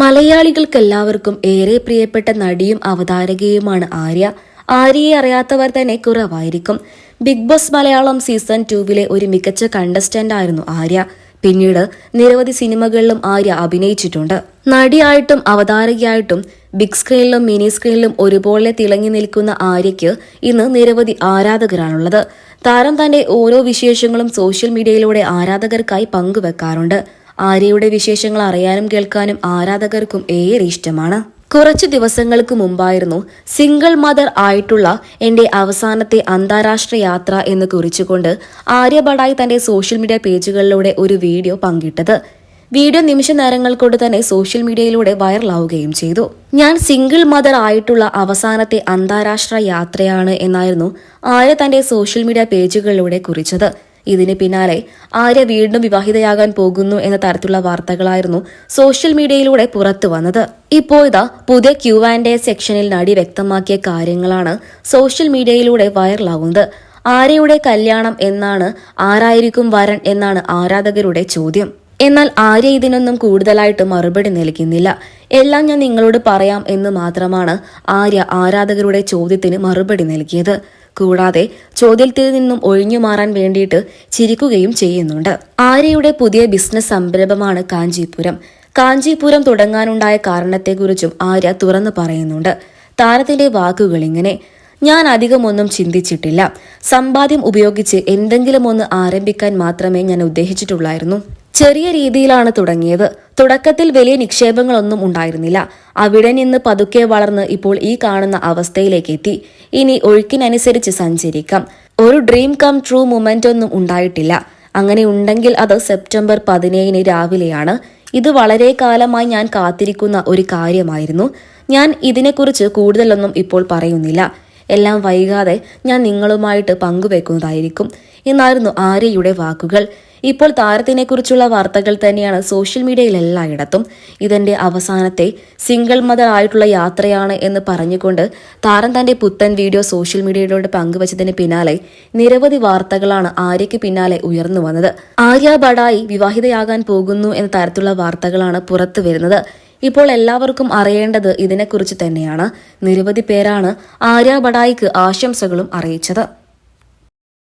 മലയാളികൾക്കെല്ലാവർക്കും ഏറെ പ്രിയപ്പെട്ട നടിയും അവതാരകയുമാണ് ആര്യ. ആര്യയെ അറിയാത്തവർ തന്നെ കുറവായിരിക്കും. ബിഗ് ബോസ് മലയാളം സീസൺ ടൂവിലെ ഒരു മികച്ച കണ്ടസ്റ്റന്റ് ആയിരുന്നു ആര്യ. പിന്നീട് നിരവധി സിനിമകളിലും ആര്യ അഭിനയിച്ചിട്ടുണ്ട്. നടിയായിട്ടും അവതാരകയായിട്ടും ബിഗ് സ്ക്രീനിലും മിനി സ്ക്രീനിലും ഒരുപോലെ തിളങ്ങി നിൽക്കുന്ന ആര്യയ്ക്ക് ഇന്ന് നിരവധി ആരാധകരാണുള്ളത്. താരം തന്റെ ഓരോ വിശേഷങ്ങളും സോഷ്യൽ മീഡിയയിലൂടെ ആരാധകർക്കായി പങ്കുവെക്കാറുണ്ട്. ആര്യയുടെ വിശേഷങ്ങൾ അറിയാനും കേൾക്കാനും ആരാധകർക്കും ഏറെ ഇഷ്ടമാണ്. കുറച്ച് ദിവസങ്ങൾക്ക് മുമ്പായിരുന്നു സിംഗിൾ മദർ ആയിട്ടുള്ള എന്റെ അവസാനത്തെ അന്താരാഷ്ട്ര യാത്ര എന്ന് കുറിച്ചുകൊണ്ട് ആര്യ തന്റെ സോഷ്യൽ മീഡിയ പേജുകളിലൂടെ ഒരു വീഡിയോ പങ്കിട്ടത്. വീഡിയോ നിമിഷ നേരങ്ങൾ കൊണ്ട് തന്നെ സോഷ്യൽ മീഡിയയിലൂടെ വൈറലാവുകയും ചെയ്തു. ഞാൻ സിംഗിൾ മദർ ആയിട്ടുള്ള അവസാനത്തെ അന്താരാഷ്ട്ര യാത്രയാണ് എന്നായിരുന്നു ആര്യ തന്റെ സോഷ്യൽ മീഡിയ പേജുകളിലൂടെ കുറിച്ചത്. ഇതിന് പിന്നാലെ ആര്യ വീണ്ടും വിവാഹിതയാകാൻ പോകുന്നു എന്ന തരത്തിലുള്ള വാർത്തകളായിരുന്നു സോഷ്യൽ മീഡിയയിലൂടെ പുറത്തു വന്നത്. ഇപ്പോൾ ഇതാ പുതിയ ക്യൂ ആൻഡ് എ സെക്ഷനിൽ നടി വ്യക്തമാക്കിയ കാര്യങ്ങളാണ് സോഷ്യൽ മീഡിയയിലൂടെ വൈറലാകുന്നത് ആര്യയുടെ കല്യാണം എന്നാണ് ആരായിരിക്കും വരൻ എന്നാണ് ആരാധകരുടെ ചോദ്യം. എന്നാൽ ആര്യ ഇതിനൊന്നും കൂടുതലായിട്ട് മറുപടി നൽകുന്നില്ല. എല്ലാം ഞാൻ നിങ്ങളോട് പറയാം എന്ന് മാത്രമാണ് ആര്യ ആരാധകരുടെ ചോദ്യത്തിന് മറുപടി നൽകിയത്. കൂടാതെ ചോദ്യത്തിൽ നിന്നും ഒഴിഞ്ഞു മാറാൻ വേണ്ടിയിട്ട് ചിരിക്കുകയും ചെയ്യുന്നുണ്ട്. ആര്യയുടെ പുതിയ ബിസിനസ് സംരംഭമാണ് കാഞ്ചീപുരം. കാഞ്ചീപുരം തുടങ്ങാനുണ്ടായ കാരണത്തെക്കുറിച്ചും ആര്യ തുറന്നു പറയുന്നുണ്ട്. താരത്തിന്റെ വാക്കുകൾ ഇങ്ങനെ ഞാൻ അധികമൊന്നും ചിന്തിച്ചിട്ടില്ല. സമ്പാദ്യം ഉപയോഗിച്ച് എന്തെങ്കിലും ഒന്ന് ആരംഭിക്കാൻ മാത്രമേ ഞാൻ ഉദ്ദേശിച്ചിട്ടുള്ളായിരുന്നു. ചെറിയ രീതിയിലാണ് തുടങ്ങിയത്. തുടക്കത്തിൽ വലിയ നിക്ഷേപങ്ങളൊന്നും ഉണ്ടായിരുന്നില്ല. അവിടെ നിന്ന് പതുക്കെ വളർന്ന് ഇപ്പോൾ ഈ കാണുന്ന അവസ്ഥയിലേക്ക് എത്തി. ഇനി ഒഴുക്കിനനുസരിച്ച് സഞ്ചരിക്കാം. ഒരു ഡ്രീം കം ട്രൂ മൊമെന്റ് ഒന്നും ഉണ്ടായിട്ടില്ല. അങ്ങനെ ഉണ്ടെങ്കിൽ അത് സെപ്റ്റംബർ പതിനേഴിന് രാവിലെയാണ്. ഇത് വളരെ കാലമായി ഞാൻ കാത്തിരിക്കുന്ന ഒരു കാര്യമായിരുന്നു. ഞാൻ ഇതിനെക്കുറിച്ച് കൂടുതലൊന്നും ഇപ്പോൾ പറയുന്നില്ല. എല്ലാം വൈകാതെ ഞാൻ നിങ്ങളുമായിട്ട് പങ്കുവെക്കുന്നതായിരിക്കും. എന്നായിരുന്നു ആര്യയുടെ വാക്കുകൾ. ഇപ്പോൾ താരത്തിനെക്കുറിച്ചുള്ള വാർത്തകൾ തന്നെയാണ് സോഷ്യൽ മീഡിയയിൽ എല്ലായിടത്തും. ഇതെന്റെ അവസാനത്തെ സിംഗിൾ മദർ ആയിട്ടുള്ള യാത്രയാണ് എന്ന് പറഞ്ഞുകൊണ്ട് താരം തന്റെ പുത്തൻ വീഡിയോ സോഷ്യൽ മീഡിയയിലൂടെ പങ്കുവച്ചതിന് പിന്നാലെ നിരവധി വാർത്തകളാണ് ആര്യയ്ക്ക് പിന്നാലെ ഉയർന്നു വന്നത്. ആര്യ ബഡായി വിവാഹിതയാകാൻ പോകുന്നു എന്ന തരത്തിലുള്ള വാർത്തകളാണ് പുറത്തു വരുന്നത്. ഇപ്പോൾ എല്ലാവർക്കും അറിയേണ്ടത് ഇതിനെക്കുറിച്ച് തന്നെയാണ്. നിരവധി പേരാണ് ആര്യ ബഡായിക്ക് ആശംസകളും അറിയിച്ചത്.